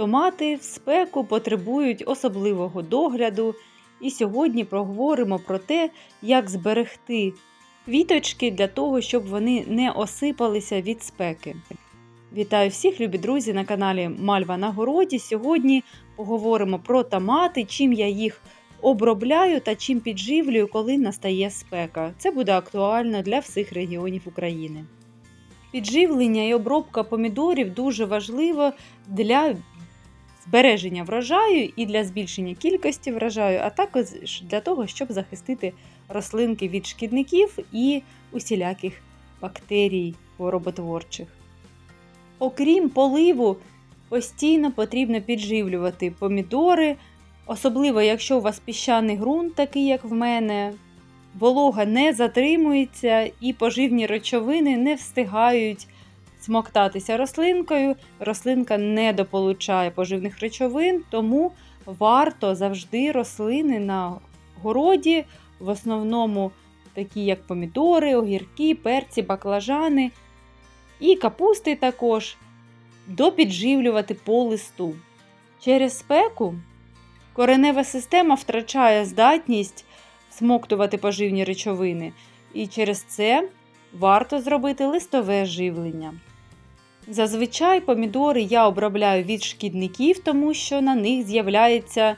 Томати в спеку потребують особливого догляду, і сьогодні поговоримо про те, як зберегти квіточки для того, щоб вони не осипалися від спеки. Вітаю всіх, любі друзі, на каналі Мальва на городі. Сьогодні поговоримо про томати, чим я їх обробляю та чим підживлюю, коли настає спека. Це буде актуально для всіх регіонів України. Підживлення і обробка помідорів дуже важливо для збереження врожаю і для збільшення кількості врожаю, а також для того, щоб захистити рослинки від шкідників і усіляких бактерій хвороботворчих. Окрім поливу, постійно потрібно підживлювати помідори, особливо якщо у вас піщаний ґрунт, такий як в мене, волога не затримується і поживні речовини не встигають смоктатися рослинкою, рослинка не дополучає поживних речовин, тому варто завжди рослини на городі, в основному такі як помідори, огірки, перці, баклажани і капусти також допідживлювати по листу. Через спеку коренева система втрачає здатність смоктувати поживні речовини, і через це варто зробити листове живлення. Зазвичай помідори я обробляю від шкідників, тому що на них з'являється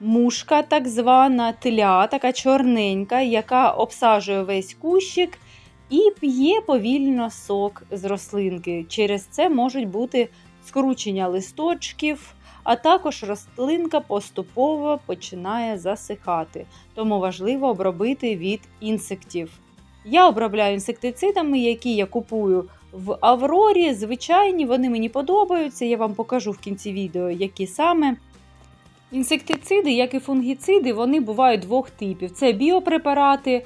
мушка, так звана тля, така чорненька, яка обсажує весь кущик і п'є повільно сок з рослинки. Через це можуть бути скручення листочків, а також рослинка поступово починає засихати, тому важливо обробити від інсектів. Я обробляю інсектицидами, які я купую в Аврорі. Звичайні, вони мені подобаються. Я вам покажу в кінці відео, які саме. Інсектициди, як і фунгіциди, вони бувають двох типів: це біопрепарати,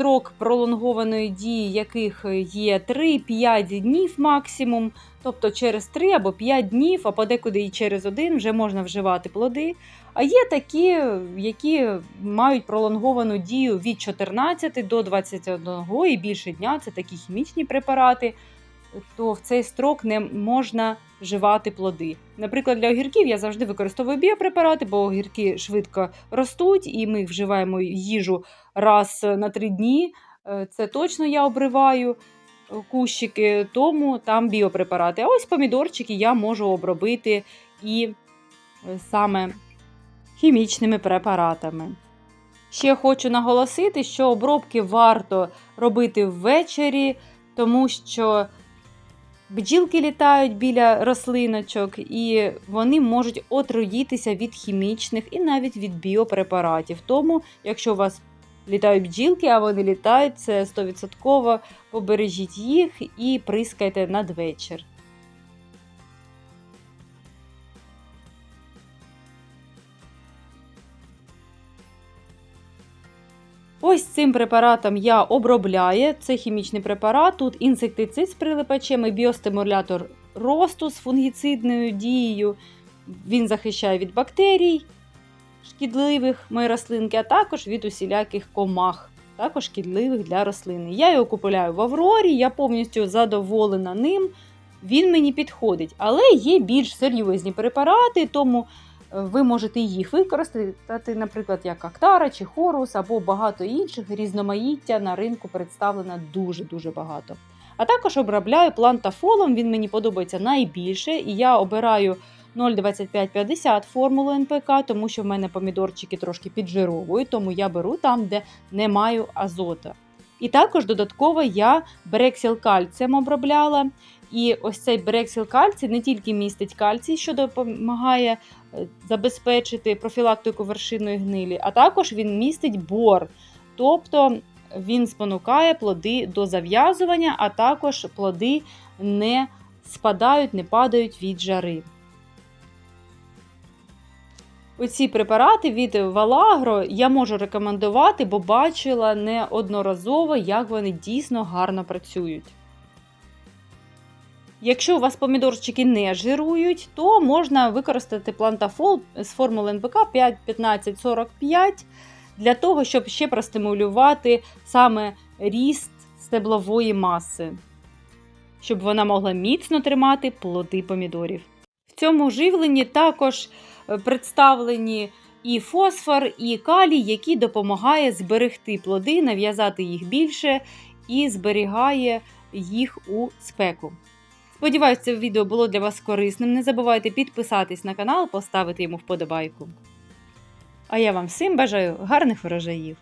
строк пролонгованої дії, яких є 3-5 днів максимум. Тобто через 3 або 5 днів, а подекуди і через один вже можна вживати плоди. А є такі, які мають пролонговану дію від 14 до 21 і більше дня. Це такі хімічні препарати, то в цей строк не можна вживати плоди. Наприклад, для огірків я завжди використовую біопрепарати, бо огірки швидко ростуть, і ми вживаємо їжу раз на три дні. Е, Це точно я обриваю кущики, тому там біопрепарати. А ось помідорчики я можу обробити і е, саме хімічними препаратами. Ще хочу наголосити, що обробки варто робити ввечері, тому що бджілки літають біля рослиночок, і вони можуть отруїтися від хімічних і навіть від біопрепаратів. Тому, якщо у вас літають бджілки, а вони літають, це 100% побережіть їх і прискайте надвечір. Ось цим препаратом я обробляю. Це хімічний препарат. Тут інсектицид з прилипачем і біостимулятор росту з фунгіцидною дією. Він захищає від бактерій, шкідливих мої рослинки, а також від усіляких комах, також шкідливих для рослини. Я його купуляю в Аврорі, я повністю задоволена ним. Він мені підходить, але є більш серйозні препарати, тому ви можете їх використати, наприклад, як Актара чи Хорус, або багато інших різноманіття на ринку представлено дуже-дуже багато. А також обробляю плантафолом, він мені подобається найбільше, і я обираю 0,2550 формулу НПК, тому що в мене помідорчики трошки піджировують, тому я беру там, де не маю азота. І також додатково я брексіл кальцієм обробляла. І ось цей брексіл кальцій не тільки містить кальцій, що допомагає е, забезпечити профілактику вершинної гнилі, а також він містить бор. Тобто він спонукає плоди до зав'язування, а також плоди не спадають, не падають від жари. Оці препарати від Валагро я можу рекомендувати, бо бачила неодноразово, як вони дійсно гарно працюють. Якщо у вас помідорчики не жирують, то можна використати плантафол з формули НПК 5-15-45 для того, щоб ще простимулювати саме ріст стеблової маси, щоб вона могла міцно тримати плоди помідорів. В цьому живленні також представлені і фосфор, і калій, які допомагає зберегти плоди, нав'язати їх більше і зберігає їх у спеку. Сподіваюся, це відео було для вас корисним. Не забувайте підписатись на канал, поставити йому вподобайку. А я вам всім бажаю гарних врожаїв!